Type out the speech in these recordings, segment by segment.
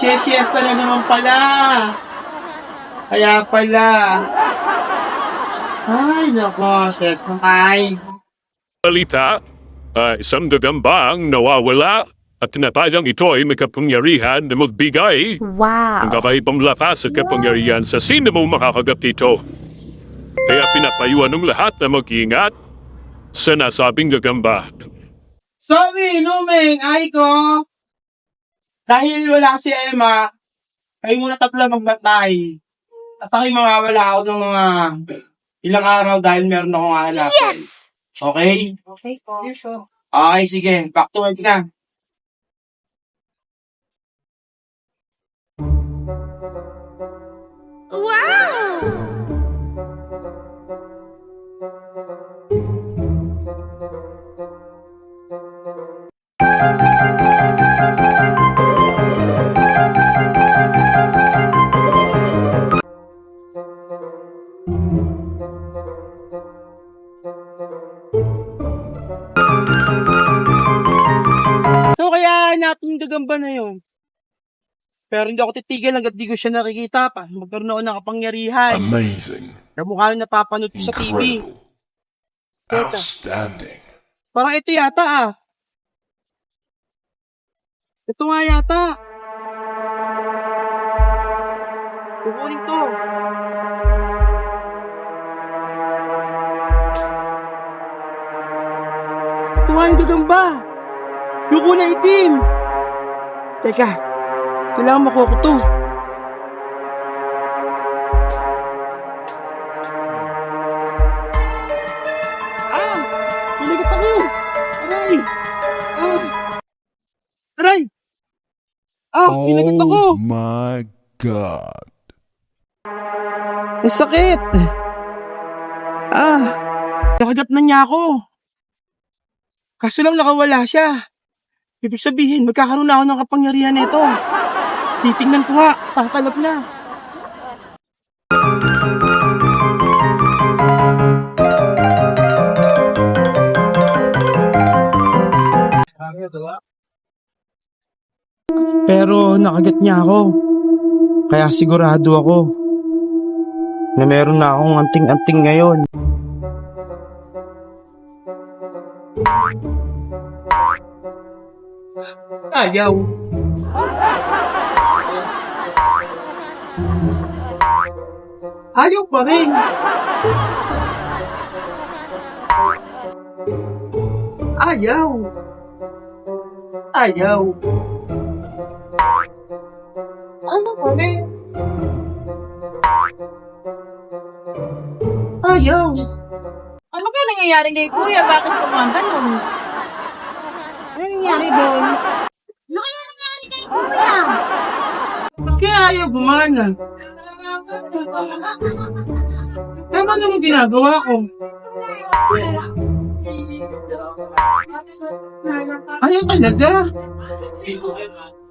Nagsiyesiesta na naman pala. Kaya pala. Ay, nako, sets na tayo. balita, uh, isang gagambang nawawala at tinatayang ito ay may kapangyarihan na magbigay ng Wow. kakaibang lakas at kapangyarihan sa sino mo makakagat dito. Kaya pinapayuan ng lahat na mag-iingat sa nasabing gagamba. Sorry, Numeng, ay ko. Dahil wala si Emma, kayo muna tatlo magbantay. At ako'y mawawala ako ng mga ilang araw dahil meron akong hahanapin. Yes! Okay? Okay po. sure. Okay, sige. Back to work na. So, hanapin yung gagamba na yun. Pero hindi ako titigil hanggat di ko siya nakikita pa. Magkaroon ako ng kapangyarihan. Amazing. Kamukha na napapanood ko sa TV. Incredible. Teka. Outstanding. Parang ito yata ah. Ito nga yata. Kukunin to. Ito nga yung gagamba. Yung kulay itim. Teka. Kailangan makuha ko to. Ah! Pinagat ako! Aray! Ah! Aray! Ah! Pinagat ako! my God. Ang sakit! Ah! Nakagat na niya ako. Kaso lang nakawala siya. Ibig sabihin, magkakaroon na ako ng kapangyarihan nito. Titingnan ko nga, tatalab na. Pero nakagat niya ako. Kaya sigurado ako na meron na akong anting-anting ngayon. Ayaw. Ayaw pa rin. Ayaw. Ayaw. Ayaw pa rin. Ayaw. Ano kaya nangyayari kay Kuya? Bakit gumaganon? Ano gumana? Tama naman ginagawa ko. Ayaw talaga.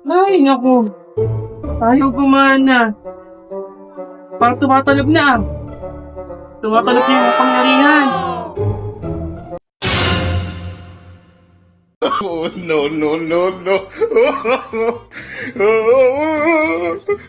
Ay, naku. Ayaw gumana. Parang tumatalab na. ah. Tumatalab na yung kapangyarihan. Oh, no, no, no, no.